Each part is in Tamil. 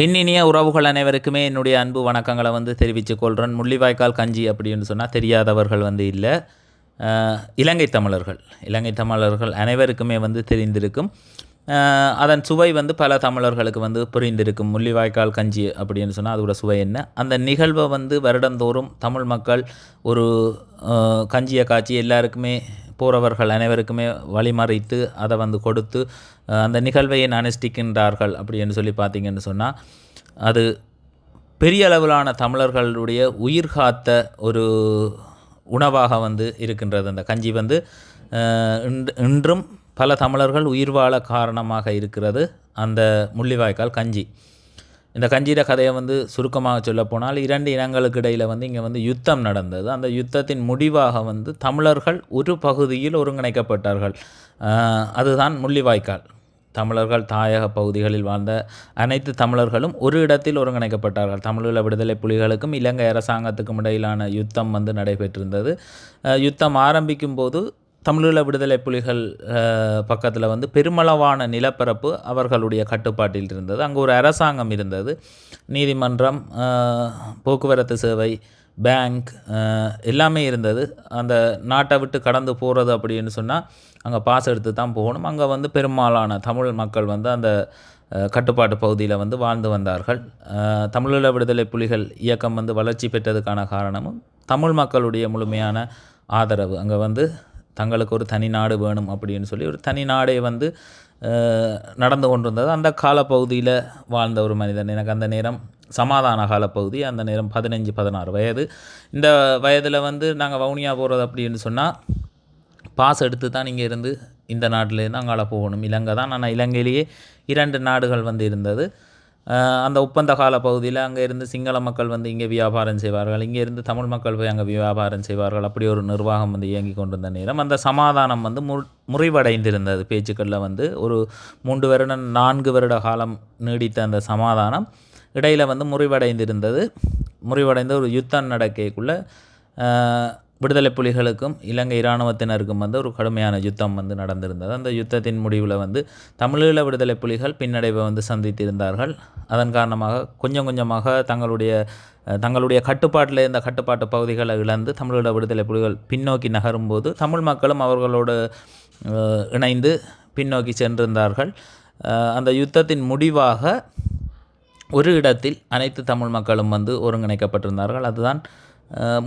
எண்ணினிய உறவுகள் அனைவருக்குமே என்னுடைய அன்பு வணக்கங்களை வந்து தெரிவித்துக் கொள்கிறேன் முள்ளிவாய்க்கால் கஞ்சி அப்படின்னு சொன்னால் தெரியாதவர்கள் வந்து இல்லை. இலங்கை தமிழர்கள். இலங்கை தமிழர்கள் அனைவருக்குமே வந்து தெரிந்திருக்கும். அதன் சுவை வந்து பல தமிழர்களுக்கு வந்து புரிந்திருக்கும். முள்ளிவாய்க்கால் கஞ்சி அப்படின்னு சொன்னால் அதோட சுவை என்ன? அந்த நிகழ்வை வந்து வருடந்தோறும் தமிழ் மக்கள் ஒரு கஞ்சியை காய்ச்சி எல்லாருக்குமே போகிறவர்கள் அனைவருக்குமே வழிமறைத்து அதை வந்து கொடுத்து அந்த நிகழ்வை அனுஷ்டிக்கின்றார்கள் அப்படின்னு சொல்லி பார்த்தீங்கன்னு சொன்னால் அது பெரிய அளவிலான தமிழர்களுடைய உயிர் காத்த ஒரு உணவாக வந்து இருக்கின்றது. அந்த கஞ்சி வந்து இன்றும் பல தமிழர்கள் உயிர் வாழ காரணமாக இருக்கிறது அந்த முள்ளிவாய்க்கால் கஞ்சி. இந்த கஞ்சீர கதையை வந்து சுருக்கமாக சொல்லப்போனால் இரண்டு இனங்களுக்கு இடையில் வந்து இங்கே வந்து யுத்தம் நடந்தது. அந்த யுத்தத்தின் முடிவாக வந்து தமிழர்கள் ஒரு பகுதியில் ஒருங்கிணைக்கப்பட்டார்கள். அதுதான் முள்ளிவாய்க்கால். தமிழர்கள் தாயக பகுதிகளில் வாழ்ந்த அனைத்து தமிழர்களும் ஒரு இடத்தில் ஒருங்கிணைக்கப்பட்டார்கள். தமிழீழ விடுதலை புலிகளுக்கும் இலங்கை அரசாங்கத்துக்கும் இடையிலான யுத்தம் வந்து நடைபெற்றிருந்தது. யுத்தம் ஆரம்பிக்கும் போது தமிழீழ விடுதலை புலிகள் பக்கத்தில் வந்து பெருமளவான நிலப்பரப்பு அவர்களுடைய கட்டுப்பாட்டில் இருந்தது. அங்கே ஒரு அரசாங்கம் இருந்தது. நீதிமன்றம் போக்குவரத்து சேவை பேங்க் எல்லாமே இருந்தது. அந்த நாட்டை விட்டு கடந்து போகிறது அப்படின்னு சொன்னால் அங்கே பாஸ் எடுத்து தான் போகணும். அங்கே வந்து பெரும்பாலான தமிழ் மக்கள் வந்து அந்த கட்டுப்பாட்டு பகுதியில் வந்து வாழ்ந்து வந்தார்கள். தமிழீழ விடுதலை புலிகள் இயக்கம் வந்து வளர்ச்சி பெற்றதுக்கான காரணமும் தமிழ் மக்களுடைய முழுமையான ஆதரவு. அங்கே வந்து தங்களுக்கு ஒரு தனி நாடு வேணும் அப்படின்னு சொல்லி ஒரு தனி நாடே வந்து நடந்து கொண்டிருந்தது. அந்த காலப்பகுதியில் வாழ்ந்த ஒரு மனிதன். எனக்கு அந்த நேரம் சமாதான காலப்பகுதி அந்த நேரம் பதினஞ்சு பதினாறு வயது. இந்த வயதில் வந்து நாங்கள் வவுனியா போகிறது அப்படின்னு சொன்னால் பாஸ் எடுத்து தான் இங்கே இருந்து இந்த நாட்டிலேருந்து அங்கால போகணும். இலங்கை தான். ஆனால் இலங்கையிலேயே இரண்டு நாடுகள் வந்து இருந்தது. அந்த ஒப்பந்த கால பகுதியில் அங்கே இருந்து சிங்கள மக்கள் வந்து இங்கே வியாபாரம் செய்வார்கள். இங்கே இருந்து தமிழ் மக்கள் போய் அங்கே வியாபாரம் செய்வார்கள். அப்படி ஒரு நிர்வாகம் வந்து இயங்கி கொண்டிருந்த நேரம். அந்த சமாதானம் வந்து மு முறிவடைந்திருந்தது. பேச்சுக்களில் வந்து ஒரு மூன்று வருடம் நான்கு வருட காலம் நீடித்த அந்த சமாதானம் இடையில் வந்து முறிவடைந்திருந்தது. முறிவடைந்த ஒரு யுத்தம் நடக்கைக்குள்ளே விடுதலை புலிகளுக்கும் இலங்கை இராணுவத்தினருக்கும் வந்து ஒரு கடுமையான யுத்தம் வந்து நடந்திருந்தது. அந்த யுத்தத்தின் முடிவில் வந்து தமிழீழ விடுதலை புலிகள் பின்னடைவை வந்து சந்தித்திருந்தார்கள். அதன் காரணமாக கொஞ்சம் கொஞ்சமாக தங்களுடைய தங்களுடைய கட்டுப்பாட்டில் இருந்த கட்டுப்பாட்டு பகுதிகளை இழந்து தமிழீழ விடுதலை புலிகள் பின்னோக்கி நகரும்போது தமிழ் மக்களும் அவர்களோடு இணைந்து பின்னோக்கி சென்றிருந்தார்கள். அந்த யுத்தத்தின் முடிவாக ஒரு இடத்தில் அனைத்து தமிழ் மக்களும் வந்து ஒருங்கிணைக்கப்பட்டிருந்தார்கள். அதுதான்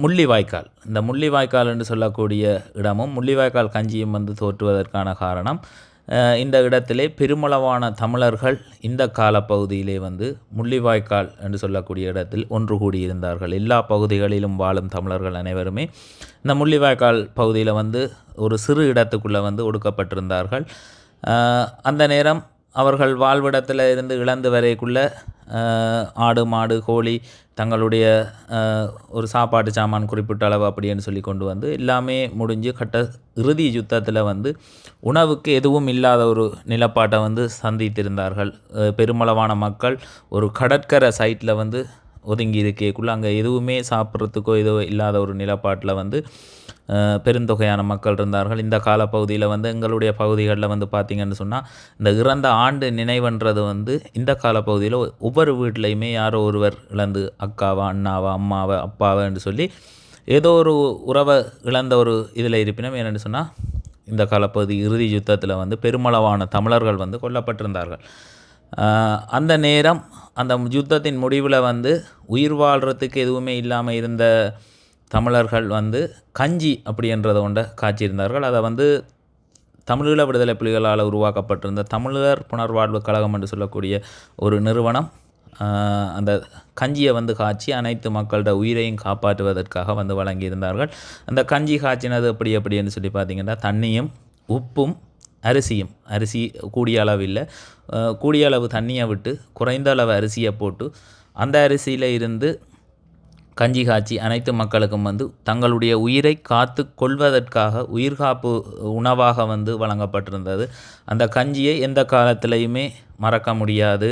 முள்ளிவாய்க்கால். இந்த முள்ளிவாய்க்கால் என்று சொல்லக்கூடிய இடமும் முள்ளிவாய்க்கால் கஞ்சியும் வந்து தோற்றுவதற்கான காரணம் இந்த இடத்திலே பெருமளவான தமிழர்கள் இந்த காலப்பகுதியிலே வந்து முள்ளிவாய்க்கால் என்று சொல்லக்கூடிய இடத்தில் ஒன்று கூடியிருந்தார்கள். எல்லா பகுதிகளிலும் வாழும் தமிழர்கள் அனைவருமே இந்த முள்ளிவாய்க்கால் பகுதியில் வந்து ஒரு சிறு இடத்துக்குள்ளே வந்து ஒடுக்கப்பட்டிருந்தார்கள். அந்த நேரம் அவர்கள் வாழ்விடத்தில் இருந்து இழந்து வரைக்குள்ள ஆடு மாடு கோழி தங்களுடைய ஒரு சாப்பாட்டு சாமான் குறிப்பிட்ட அளவு அப்படின்னு சொல்லி கொண்டு வந்து எல்லாமே முடிஞ்சு கட்ட இறுதி யுத்தத்தில் வந்து உணவுக்கு எதுவும் இல்லாத ஒரு நிலப்பாட்டை வந்து சந்தித்திருந்தார்கள். பெருமளவான மக்கள் ஒரு கடற்கரை சைட்டில் வந்து ஒதுங்கி இருக்கேக்குள்ளே அங்கே எதுவுமே சாப்பிட்றதுக்கோ ஏதோ இல்லாத ஒரு நிலப்பாட்டில் வந்து பெருந்தொகையான மக்கள் இருந்தார்கள். இந்த காலப்பகுதியில் வந்து எங்களுடைய பகுதிகளில் வந்து பார்த்திங்கன்னு சொன்னால் இந்த இறந்த ஆண்டு நினைவுன்றது வந்து இந்த காலப்பகுதியில் ஒவ்வொரு வீட்லேயுமே யாரோ ஒருவர் இழந்து அக்காவா அண்ணாவா அம்மாவை அப்பாவைன்னு சொல்லி ஏதோ ஒரு உறவை இழந்த ஒரு இதில் இருப்பினும் என்னென்னு சொன்னால் இந்த காலப்பகுதி இறுதி யுத்தத்தில் வந்து பெருமளவான தமிழர்கள் வந்து கொல்லப்பட்டிருந்தார்கள். அந்த நேரம் அந்த யுத்தத்தின் முடிவில் வந்து உயிர் வாழ்கிறதுக்கு எதுவுமே இல்லாமல் இருந்த தமிழர்கள் வந்து கஞ்சி அப்படின்றத ஒன்றை காய்ச்சியிருந்தார்கள் அதை வந்து தமிழீழ விடுதலை புலிகளால் உருவாக்கப்பட்டிருந்த தமிழர் புனர்வாழ்வு கழகம் என்று சொல்லக்கூடிய ஒரு நிறுவனம் அந்த கஞ்சியை வந்து காய்ச்சி அனைத்து மக்களோட உயிரையும் காப்பாற்றுவதற்காக வந்து வழங்கியிருந்தார்கள். அந்த கஞ்சி காய்ச்சினது எப்படி அப்படின்னு சொல்லி பார்த்தீங்கன்னா தண்ணியும் உப்பும் அரிசியும் அரிசி கூடிய அளவு இல்லை. கூடிய அளவு தண்ணியை விட்டு குறைந்த அளவு அரிசியை போட்டு அந்த அரிசியில் இருந்து கஞ்சி காய்ச்சி அனைத்து மக்களுக்கும் வந்து தங்களுடைய உயிரை காத்து கொள்வதற்காக உயிர்காப்பு உணவாக வந்து வழங்கப்பட்டிருந்தது. அந்த கஞ்சியை எந்த காலத்திலையுமே மறக்க முடியாது.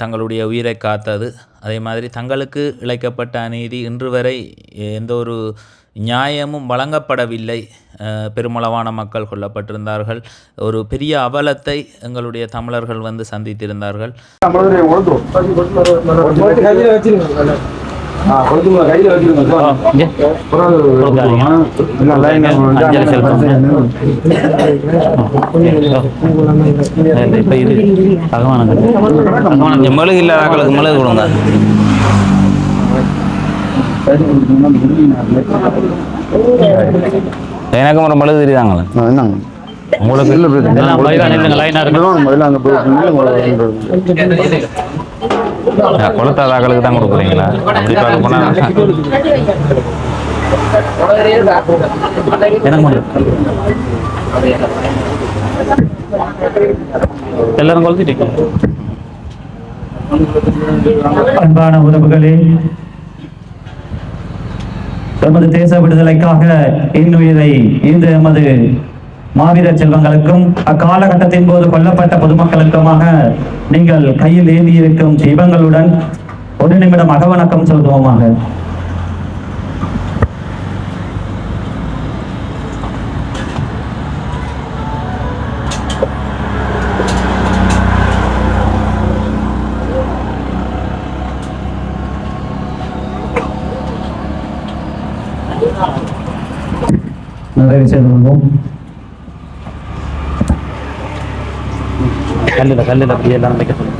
தங்களுடைய உயிரை காத்தது. அதே மாதிரி தங்களுக்கு இழைக்கப்பட்ட அநீதி இன்று வரை எந்த ஒரு நியாயமும் வழங்கப்படவில்லை. பெருமளவான மக்கள் கொல்லப்பட்டிருந்தார்கள். ஒரு பெரிய அவலத்தை எங்களுடைய தமிழர்கள் வந்து சந்தித்திருந்தார்கள். மெழுகு இல்லாத ஆக்களுக்கு மெழுகு கொடுங்க. எனக்கும் ஒரு மெழுகு தெரியுதாங்களே? உங்களுக்கு? எல்லாம் லைனா நில்லுங்க, லைனா இருங்க. ஆ, கொளுத்தாத ஆக்களுக்கு தான் கொடுக்குறீங்களா? அப்படி பார்க்க போனா. எல்லாரும் கொளுத்திட்டீங்க. அன்பான உறவுகளே எமது தேச விடுதலைக்காக இன்னுயிரை இந்த எமது மாவீர செல்வங்களுக்கும் அக்காலகட்டத்தின் போது கொல்லப்பட்ட பொதுமக்களுக்குமாக நீங்கள் கையில் ஏந்தியிருக்கும் தீபங்களுடன் ஒரு நிமிடம் அகவணக்கம் செலுத்துவோமாக. நிறைவு செய்து கொள்வோம் கல்லில் கல்லில் அப்படியே எல்லாரும் வைக்க சொல்லுங்க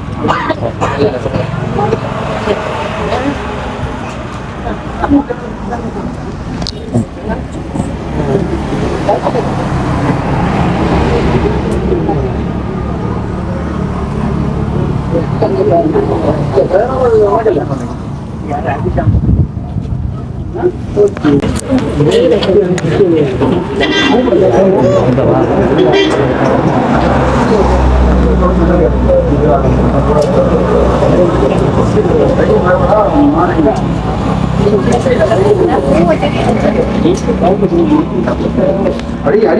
அடியா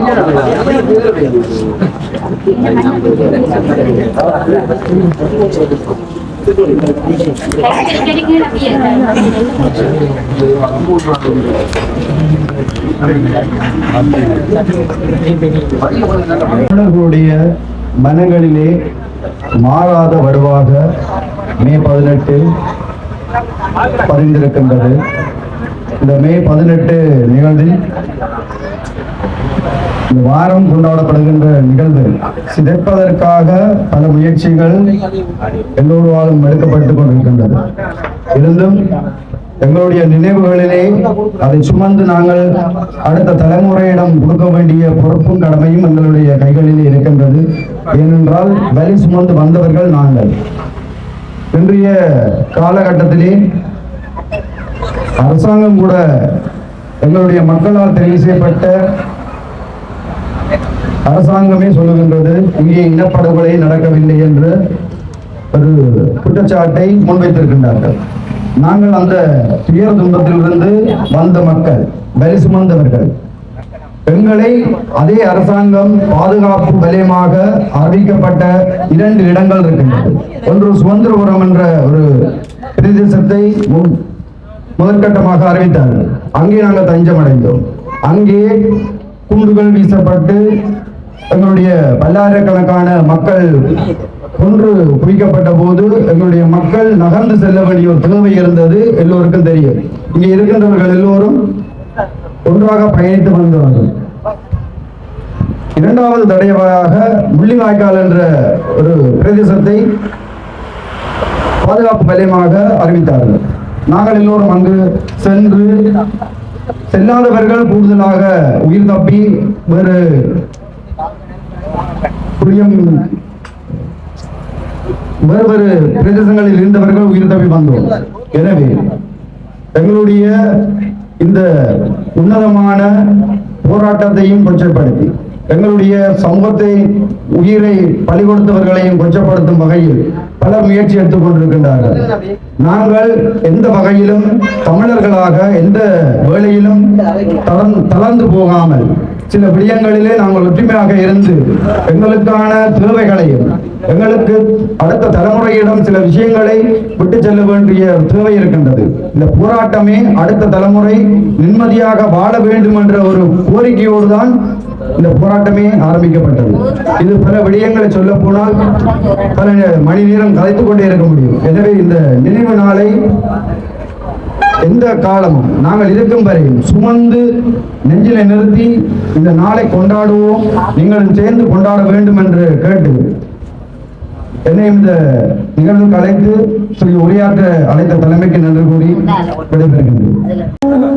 தமிழர்களுடைய மனங்களிலே மாறாத வடுவாக மே பதினெட்டு பதிந்திருக்கின்றது. இந்த மே பதினெட்டு நிகழ்வில் வாரம் கொண்டாடப்படுகின்ற நிகழ்வு. சிதைப்பதற்காக பல முயற்சிகள் எல்லோருவாலும் எடுக்கப்பட்டுக் கொண்டிருக்கின்றது. இருந்தும் எங்களுடைய நினைவுகளிலே அதை சுமந்து நாங்கள் அடுத்த தலைமுறையிடம் கொடுக்க வேண்டிய பொறுப்பும் கடமையும் எங்களுடைய கைகளிலே இருக்கின்றது. ஏனென்றால் வலி சுமந்து வந்தவர்கள் நாங்கள். இன்றைய காலகட்டத்திலே அரசாங்கம் கூட எங்களுடைய மக்களால் தெரிவு செய்யப்பட்ட அரசாங்கமே சொல்லுகின்றது இங்கே இனப்படுகொலை நடக்கவில்லை என்று ஒரு குற்றச்சாட்டை முன்வைத்திருக்கின்றார்கள். நாங்கள் அந்த துயர் துன்பத்திலிருந்து வந்த மக்கள் வலி சுமந்தவர்கள் பெண்களை அதே அரசாங்கம் பாதுகாப்பு வலயமாக அறிவிக்கப்பட்ட இரண்டு இடங்கள் இருக்கின்றது. ஒன்று சுதந்திரபுரம் என்ற ஒரு பிரதேசத்தை முதற்கட்டமாக அறிவித்தார்கள். அங்கே நாங்கள் தஞ்சம் அடைந்தோம் அங்கே குண்டுகள் வீசப்பட்டு எங்களுடைய பல்லாயிரக்கணக்கான மக்கள் கொன்று குவிக்கப்பட்ட போது எங்களுடைய மக்கள் நகர்ந்து செல்ல வேண்டிய ஒரு தேவை இருந்தது எல்லோருக்கும் தெரியும். இங்கே இருக்கின்றவர்கள் எல்லோரும் ஒன்றாக பயணித்து வந்தவர்கள். இரண்டாவது தடவையாக முள்ளிவாய்க்கால் என்ற ஒரு பிரதேசத்தை பாதுகாப்பு வலயமாக அறிவித்தார்கள். நாங்கள் எல்லோரும் அங்கு சென்று செல்லாதவர்கள் கூடுதலாக உயிர் தப்பி வேறு புரியும். வேறு பிரதேசங்களில் இருந்தவர்கள் உயிர் தப்பி வந்தோம். எனவே எங்களுடைய இந்த உன்னதமான போராட்டத்தையும் கொச்சைப்படுத்தி எங்களுடைய சமூகத்தை உயிரை பலி கொடுத்தவர்களையும் கொச்சப்படுத்தும் வகையில் பல முயற்சி எடுத்துக் கொண்டிருக்கின்றார்கள். நாங்கள் எந்த வகையிலும் தமிழர்களாக எந்த வேளையிலும் தளர்ந்து போகாமல் சில விடயங்களிலே நாங்கள் ஒற்றுமையாக இருந்து எங்களுக்கான தேவைகளையும் எங்களுக்கு அடுத்த தலைமுறையிடம் சில விஷயங்களை விட்டு செல்ல வேண்டிய தேவை இருக்கின்றது. இந்த போராட்டமே அடுத்த தலைமுறை நிம்மதியாக வாழ வேண்டும் என்ற ஒரு கோரிக்கையோடு தான் இந்த போராட்டமே ஆரம்பிக்கப்பட்டது. இது பல விடயங்களை சொல்ல போனால் பல மணி நேரம் கலைத்துக் கொண்டே இருக்க முடியும். எனவே இந்த நினைவு நாளை எந்த காலமும் நாங்கள் இருக்கும் வரை சுமந்து நெஞ்சில நிறுத்தி இந்த நாளை கொண்டாடுவோம். நீங்களும் சேர்ந்து கொண்டாட வேண்டும் என்று கேட்டு என்னை இந்த நிகழ்வுக்கு அழைத்து ஸ்ரீ உரையாற்ற அழைத்த தலைமைக்கு நன்றி கூறி விடைபெறுகின்றேன்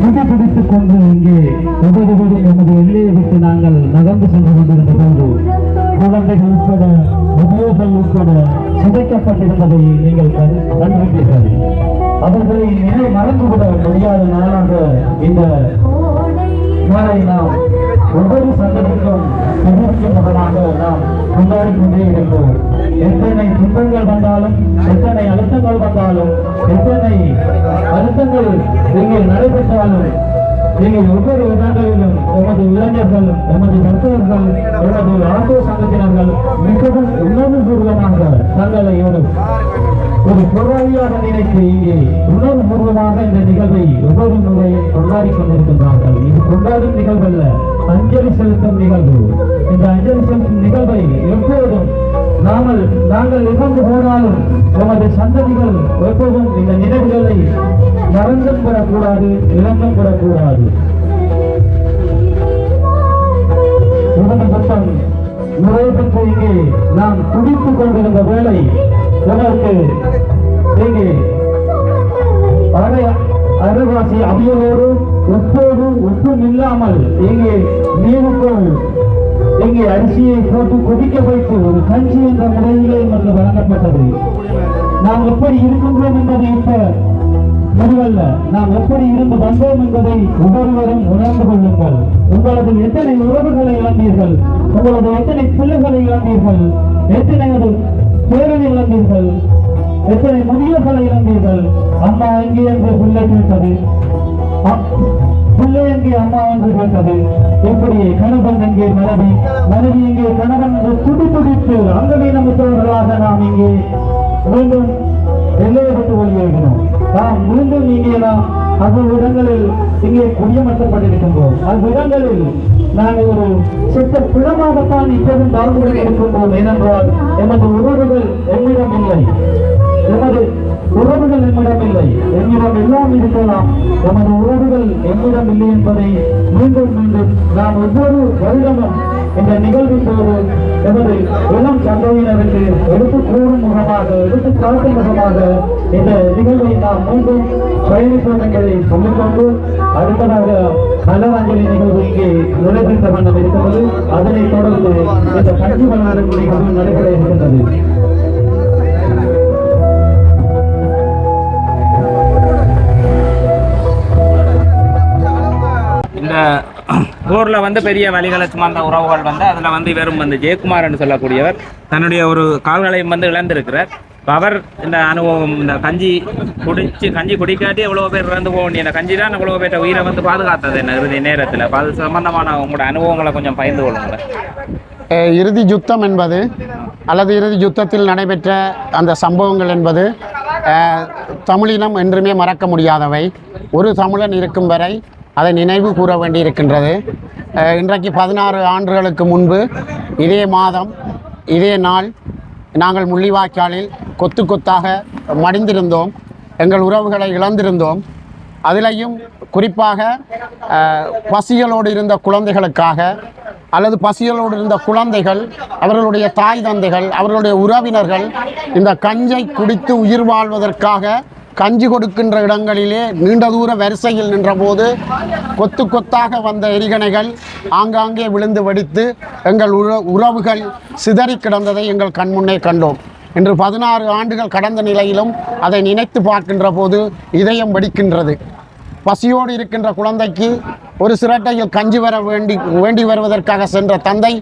ஒவ்வொருவரும் கொண்டு இங்கே ஒவ்வொருவரும் எமது எல்லையை விட்டு நாங்கள் நகர்ந்து சென்று கொண்டிருந்த போது குழந்தைகள் உட்பட முதியோர்கள் உட்பட சிதைக்கப்பட்டிருந்ததை நீங்கள் கண்- கண்டிருப்பீர்கள். அவர்களை நிலை மறந்துவிட முடியாத நாளாக இந்த நாளை நாம் ஒவ்வொரு சந்ததிக்கும் எதிர்க்கும் முகமாக நாம் கொண்டாடி கொண்டே இருப்போம் எத்தனை துன்பங்கள் வந்தாலும் எத்தனை அழுத்தங்கள் வந்தாலும் எத்தனை அழுத்தங்கள் இங்கே நடைபெற்றாலும் நீங்கள் ஒவ்வொரு இடங்களிலும் எமது இளைஞர்கள் எமது மருத்துவர்கள் எமது ஆட்டோ சங்கத்தினர்கள் மிகவும் உணர்வுபூர்வமாக தங்களை ஒரு ஒரு போராளியாக நினைத்து இங்கே உணர்வுபூர்வமாக இந்த நிகழ்வை ஒவ்வொரு முறையும் கொண்டாடி கொண்டிருக்கின்றார்கள். இது கொண்டாடும் நிகழ்வல்ல அஞ்சலி செலுத்தும் நிகழ்வு. இந்த அஞ்சலி செலுத்தும் நிகழ்வை எப்போதும் நாமல் நாங்கள் இறந்து போனாலும் எமது சந்ததிகள் எப்போதும் இந்த நினைவுகளை மறந்தும் பெறக்கூடாது இழந்தும் பெறக்கூடாது. உடம்பு சட்டம் நிறைவேற்று இங்கே நாம் துடித்துக் கொண்டிருந்த வேலை எதற்கு இங்கே அரை அரைவாசி அவியலோடு உப்போடு உப்பும் இல்லாமல் இங்கே நீருக்குள் இங்கே அரிசியை போட்டு கொதிக்க வைத்து ஒரு கஞ்சி என்ற முறையிலே எங்களுக்கு வழங்கப்பட்டது. நாம் எப்படி இருக்கின்றோம் என்பதை இப்ப முடிவல்ல நாம் எப்படி இருந்து வந்தோம் என்பதை ஒவ்வொருவரும் உணர்ந்து கொள்ளுங்கள். உங்களது எத்தனை உறவுகளை இழந்தீர்கள்? உங்களது எத்தனை பிள்ளைகளை இழந்தீர்கள்? எத்தனை ஒரு பேரனை இழந்தீர்கள்? எத்தனை முதியோர்களை இழந்தீர்கள்? அம்மா எங்கே என்று பிள்ளை கேட்டது. அ- பிள்ளை எங்கே அம்மா என்று கேட்டது. எப்படியே கணவன் எங்கே மனைவி? மனைவி எங்கே கணவன் என்று துடி துடித்து அங்கவீனமுத்தவர்களாக நாம் இங்கே மீண்டும் எல்லையை விட்டு வெளியேறினோம் நாம் மீண்டும் இங்கே நாம் அவ்விடங்களில் இடங்களில் இங்கே குடியமர்த்தப்பட்டிருக்கின்றோம். அவ்விடங்களில் நாங்கள் ஒரு சித்த பிழமாகத்தான் இப்போதும் வாழ்ந்து கொண்டிருக்கின்றோம் ஏனென்றால் எமது உறவுகள் எம்மிடம் இல்லை. எமது உறவுகள் எம்மிடம் இல்லை. எம்மிடம் எல்லாம் இருக்கலாம். எமது உறவுகள் எம்மிடம் இல்லை என்பதை மீண்டும் மீண்டும் நாம் ஒவ்வொரு வருடமும் இந்த நிகழ்வின் போது எமது இளம் சந்ததியினருக்கு எடுத்து கூறும் முகமாக எடுத்து காட்டும் முகமாக இந்த நிகழ்வை நாம் மீண்டும் பயணிப்போம் என்பதை சொல்லிக்கொண்டு அடுத்ததாக மலரஞ்சலி நிகழ்வு இங்கே நடைபெற்ற வண்ணம் இருக்கிறது அதனைத் தொடர்ந்து இந்த கட்சி வளரும் நிகழ்வு நடைபெற இருக்கின்றது. இந்த ஊரில் வந்து பெரிய வழிகளை சுமந்த உறவுகள் வந்து அதில் வந்து இவரும் வந்து ஜெயக்குமார்னு சொல்லக்கூடியவர். தன்னுடைய ஒரு கால்களையும் வந்து இழந்திருக்கிறார். அவர் இந்த அனுபவம் இந்த கஞ்சி குடிச்சு கஞ்சி குடிக்காட்டி எவ்வளோ பேர் இறந்து போக வேண்டிய இந்த கஞ்சி தான் எவ்வளோ பேர்ட்ட உயிரை வந்து பாதுகாத்தது என்ன இறுதி நேரத்தில். அது சம்பந்தமான உங்களோட அனுபவங்களை கொஞ்சம் பகிர்ந்து கொள்ளுங்களேன். இறுதி யுத்தம் என்பது அல்லது இறுதி யுத்தத்தில் நடைபெற்ற அந்த சம்பவங்கள் என்பது தமிழினம் என்றுமே மறக்க முடியாதவை. ஒரு தமிழன் இருக்கும் வரை அதை நினைவு கூற வேண்டியிருக்கின்றது. இன்றைக்கு பதினாறு ஆண்டுகளுக்கு முன்பு இதே மாதம் இதே நாள் நாங்கள் முள்ளிவாய்க்காலில் கொத்து கொத்தாக மடிந்திருந்தோம். எங்கள் உறவுகளை இழந்திருந்தோம். அதிலையும் குறிப்பாக பசிகளோடு இருந்த குழந்தைகளுக்காக அல்லது பசிகளோடு இருந்த குழந்தைகள் அவர்களுடைய தாய் தந்தைகள் அவர்களுடைய உறவினர்கள் இந்த கஞ்சை குடித்து உயிர் வாழ்வதற்காக கஞ்சி கொடுக்கின்ற இடங்களிலே நீண்ட தூர வரிசையில் நின்றபோது கொத்து கொத்தாக வந்த எரிகணைகள் ஆங்காங்கே விழுந்து வெடித்து எங்கள் உற உறவுகள் சிதறி கிடந்ததை எங்கள் கண்முன்னே கண்டோம். இன்று பதினாறு ஆண்டுகள் கடந்த நிலையிலும் அதை நினைத்து பார்க்கின்ற போது இதயம் வெடிக்கின்றது. பசியோடு இருக்கின்ற குழந்தைக்கு ஒரு சிரட்டையில் கஞ்சி வர வேண்டி வேண்டி வருவதற்காக சென்ற தந்தை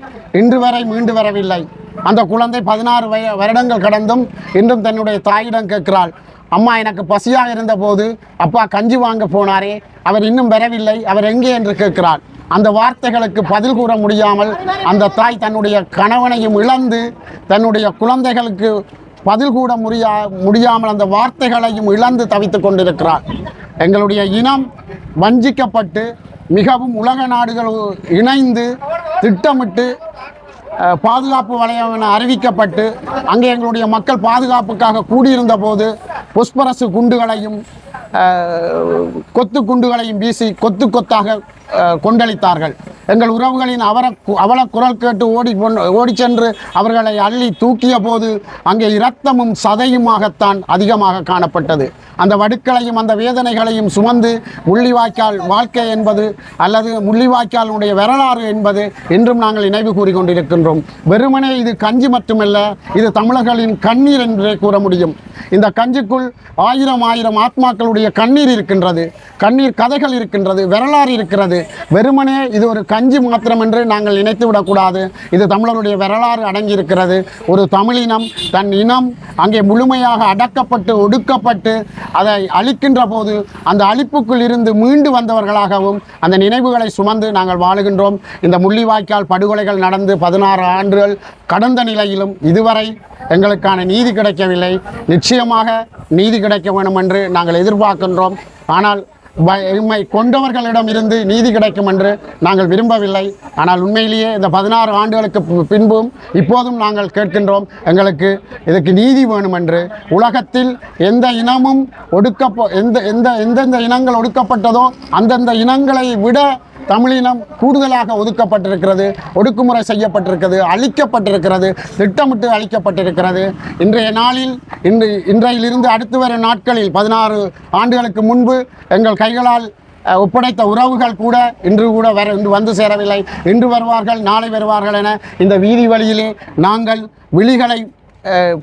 இன்று வரை மீண்டு வரவில்லை. அந்த குழந்தை பதினாறு வய வருடங்கள் கடந்தும் இன்றும் தன்னுடைய தாயிடம் கேட்கிறாள் அம்மா எனக்கு பசியாக இருந்தபோது அப்பா கஞ்சி வாங்க போனாரே அவர் இன்னும் வரவில்லை அவர் எங்கே என்று கேட்கிறார். அந்த வார்த்தைகளுக்கு பதில் கூற முடியாமல் அந்த தாய் தன்னுடைய கணவனையும் இழந்து தன்னுடைய குழந்தைகளுக்கு பதில் கூட முடியா முடியாமல் அந்த வார்த்தைகளையும் இழந்து தவித்துக் கொண்டிருக்கிறார். எங்களுடைய இனம் வஞ்சிக்கப்பட்டு மிகவும் உலக நாடுகள் இணைந்து திட்டமிட்டு பாதுகாப்பு வலயம் என அறிவிக்கப்பட்டு அங்கே எங்களுடைய மக்கள் பாதுகாப்புக்காக கூடியிருந்த போது புஷ்பரசு குண்டுகளையும் கொத்து குண்டுகளையும் வீசி கொத்து கொத்தாக கொண்டளித்தார்கள் எங்கள் உறவுகளின் அவர அவல குரல் கேட்டு ஓடி ஓடி சென்று அவர்களை அள்ளி தூக்கிய போது அங்கே இரத்தமும் சதையுமாகத்தான் அதிகமாக காணப்பட்டது. அந்த வடுக்களையும் அந்த வேதனைகளையும் சுமந்து முள்ளிவாய்க்கால் வாழ்க்கை என்பது அல்லது முள்ளிவாய்க்காலுடைய வரலாறு என்பது இன்றும் நாங்கள் நினைவு கூறிக்கொண்டிருக்கின்றோம். வெறுமனே இது கஞ்சி மட்டுமல்ல இது தமிழர்களின் கண்ணீர் என்றே கூற முடியும். இந்த கஞ்சிக்குள் ஆயிரம் ஆயிரம் ஆத்மாக்களுடைய கண்ணீர் இருக்கின்றது. கண்ணீர் கதைகள் இருக்கின்றது வரலாறு இருக்கிறது. வெறுமனே இது ஒரு கஞ்சி மாத்திரம் என்று நாங்கள் நினைத்து விடக்கூடாது. இது தமிழருடைய வரலாறு அடங்கியிருக்கிறது. ஒரு தமிழினம் தன் இனம் அங்கே முழுமையாக அடக்கப்பட்டு ஒடுக்கப்பட்டு அதை அழிக்கின்ற போது அந்த அழிப்புக்குள் இருந்து மீண்டு வந்தவர்களாகவும் அந்த நினைவுகளை சுமந்து நாங்கள் வாழுகின்றோம். இந்த முள்ளிவாய்க்கால் படுகொலைகள் நடந்து பதினாறு ஆண்டுகள் கடந்த நிலையிலும் இதுவரை எங்களுக்கான நீதி கிடைக்கவில்லை. நிச்சயமாக நீதி கிடைக்க வேண்டும் என்று நாங்கள் எதிர்பார்க்கின்றோம். ஆனால் எம்மை கொண்டவர்களிடம் இருந்து நீதி கிடைக்கும் என்று நாங்கள் விரும்பவில்லை. ஆனால் உண்மையிலேயே இந்த பதினாறு ஆண்டுகளுக்கு பின்பும் இப்போதும் நாங்கள் கேட்கின்றோம் எங்களுக்கு இதுக்கு நீதி வேணும் என்று. உலகத்தில் எந்த இனமும் ஒடுக்கப்போ எந்த எந்த எந்தெந்த இனங்கள் ஒடுக்கப்பட்டதோ அந்தந்த இனங்களை விட தமிழினம் கூடுதலாக ஒதுக்கப்பட்டிருக்கிறது ஒடுக்குமுறை செய்யப்பட்டிருக்கிறது அழிக்கப்பட்டிருக்கிறது திட்டமிட்டு அழிக்கப்பட்டிருக்கிறது. இன்றைய நாளில் இன்று இன்றையிலிருந்து அடுத்து வரும் நாட்களில் பதினாறு ஆண்டுகளுக்கு முன்பு எங்கள் கைகளால் ஒப்படைத்த உறவுகள் கூட இன்று கூட வர இன்று வந்து சேரவில்லை. இன்று வருவார்கள் நாளை வருவார்கள் என இந்த வீதி வழியிலே நாங்கள் விழிகளை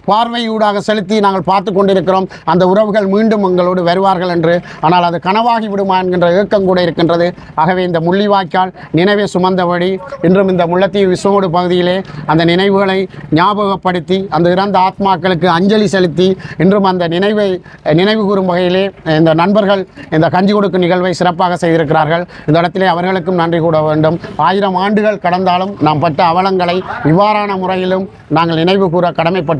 பார்வையூடாக செலுத்தி நாங்கள் பார்த்து கொண்டிருக்கிறோம். அந்த உறவுகள் மீண்டும் எங்களோடு வருவார்கள் என்று. ஆனால் அது கனவாகி விடுமா என்கின்ற ஏக்கம் கூட இருக்கின்றது. ஆகவே இந்த முள்ளிவாய்க்கால் நினைவை சுமந்தபடி இன்றும் இந்த முள்ளத்தீவு விஸ்வமோடு பகுதியிலே அந்த நினைவுகளை ஞாபகப்படுத்தி அந்த இறந்த ஆத்மாக்களுக்கு அஞ்சலி செலுத்தி இன்றும் அந்த நினைவை நினைவு கூறும் வகையிலே இந்த நண்பர்கள் இந்த கஞ்சி கொடுக்கும் நிகழ்வை சிறப்பாக செய்திருக்கிறார்கள். இந்த இடத்திலே அவர்களுக்கும் நன்றி கூட வேண்டும். ஆயிரம் ஆண்டுகள் கடந்தாலும் நாம் பட்ட அவலங்களை இவ்வாறான முறையிலும் நாங்கள் நினைவு கூற கடமைப்பட்டு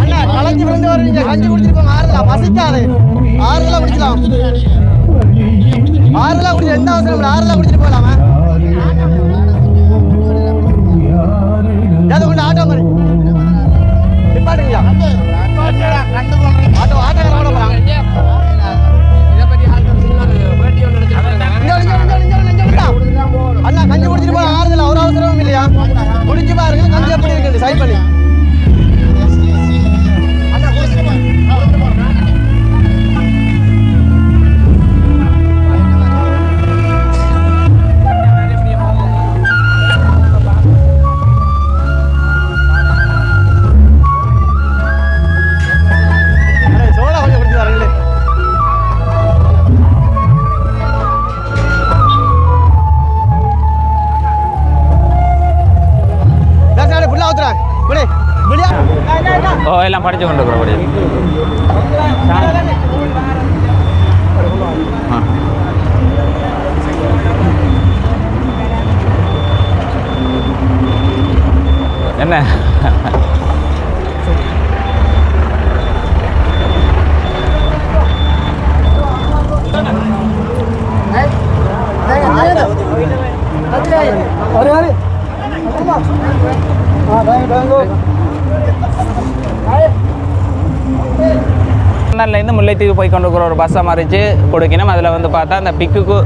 அண்ணா கலைஞ்சு விழுந்து வருவீங்க குடிச்சிட்டு போங்க. ஓ எல்லாம் படித்து கொண்டு இருக்கிறபடி என்ன இருந்து முல்லைத்தீவு போய் கொண்டு ஒரு பஸ்ஸை மறித்து கொடுக்கணும் அதில் வந்து பார்த்தா அந்த பிக்குக்கு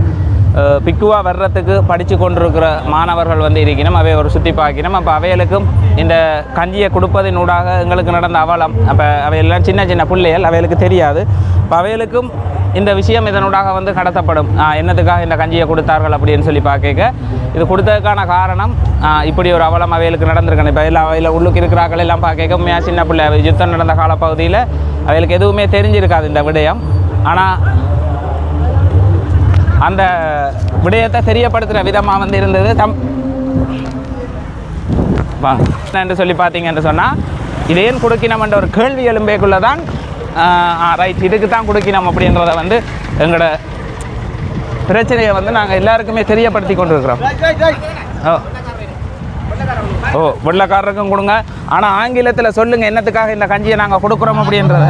பிக்குவாக வர்றதுக்கு படித்து கொண்டிருக்கிற மாணவர்கள் வந்து இருக்கணும் அவை ஒரு சுற்றி பார்க்கணும் அப்போ அவைகளுக்கும் இந்த கஞ்சியை கொடுப்பதினூடாக எங்களுக்கு நடந்த அவலம். அப்போ அவையெல்லாம் சின்ன சின்ன பிள்ளைகள் அவைகளுக்கு தெரியாது. இப்போ அவைகளுக்கும் இந்த விஷயம் இதனூடாக வந்து கடத்தப்படும். என்னத்துக்காக இந்த கஞ்சியை கொடுத்தார்கள் அப்படின்னு சொல்லி பார்க்க. இது கொடுத்ததுக்கான காரணம் இப்படி ஒரு அவலம் அவைகளுக்கு நடந்திருக்கணும். இப்போ எல்லாம் அவையில் உள்ளுக்கு இருக்கிறார்கள் எல்லாம் பார்க்க. உண்மையாக சின்ன பிள்ளை யுத்தம் நடந்த காலப்பகுதியில் அவைகளுக்கு எதுவுமே தெரிஞ்சிருக்காது இந்த விடயம். ஆனால் அந்த விடயத்தை தெரியப்படுத்துகிற விதமாக வந்து இருந்தது. தம் என்று சொல்லி பார்த்தீங்கன்னு சொன்னால் இது ஏன் கொடுக்கினோம்ன்ற ஒரு கேள்வி எழும்பேக்குள்ள தான் ரைட் இதுக்கு தான் கொடுக்கினோம் அப்படின்றத வந்து எங்களோட பிரச்சனையை வந்து நாங்கள் எல்லாருக்குமே தெரியப்படுத்தி கொண்டு இருக்கிறோம் ஓ. ஓ வெள்ளக்காரருக்கும் கொடுங்க. ஆனால் ஆங்கிலத்தில் சொல்லுங்கள் என்னத்துக்காக இந்த கஞ்சியை நாங்கள் கொடுக்குறோம் அப்படின்றத.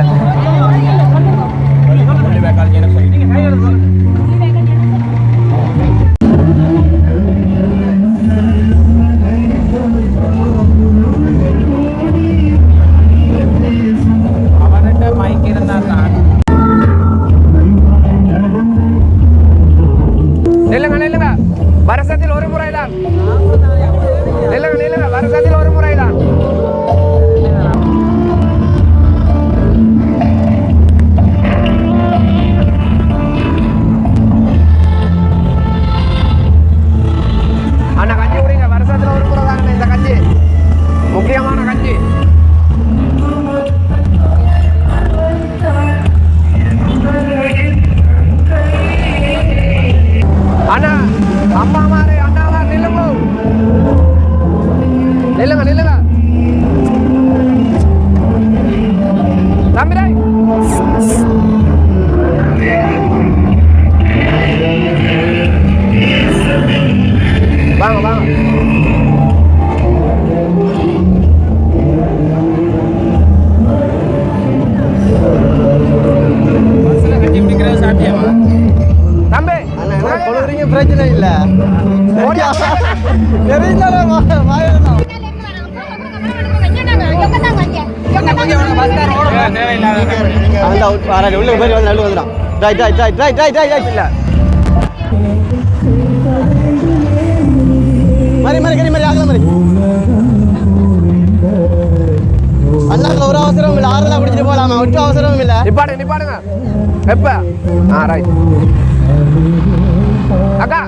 Right right right right right right right இல்லை மாதிரி மாதிரி கறி மாதிரி ஆகல மாதிரி அண்ணாக்கு ஒரு அவசரமும் இல்லை ஆறுதலாக குடிச்சிட்டு போகலாமா ஒட்டு அவசரமும் இல்லை. நிப்பாடுங்க நிப்பாடுங்க. எப்ப ஆ ரைட் அக்கா.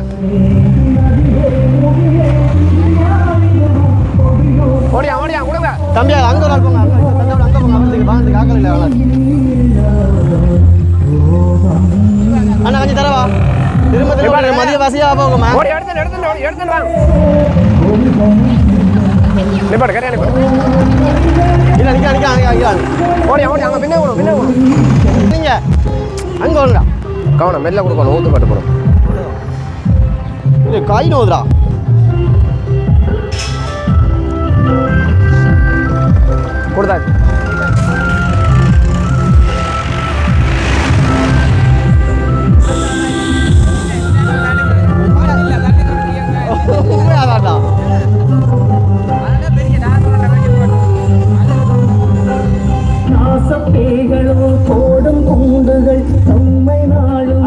ஓடியா ஓடியா கொடுங்க. தம்பி அங்க ஒரு ஆள் போங்க அங்க. அங்க போங்க வாங்க ஆக்கல இல்லை அவனால. அண்ணா கொஞ்சம் தரவா? திரும்ப திரும்ப மதிய வசதியா போகுமா? ஓடி எடுத்து எடுத்து ஓடி எடுத்து நிப்பாடு கரையா நிப்பாடு இல்ல நிக்க நிக்க அங்க அங்க ஓடியா ஓடி அங்க பின்ன போகணும் பின்ன போகணும் நீங்க அங்க ஒண்ணுடா கவனம் மெல்ல கொடுக்கணும் ஊத்து பாட்டு போகணும் இது காய் நோதுடா கொடுத்தாச்சு மலர்கள் தம்மை நாளும்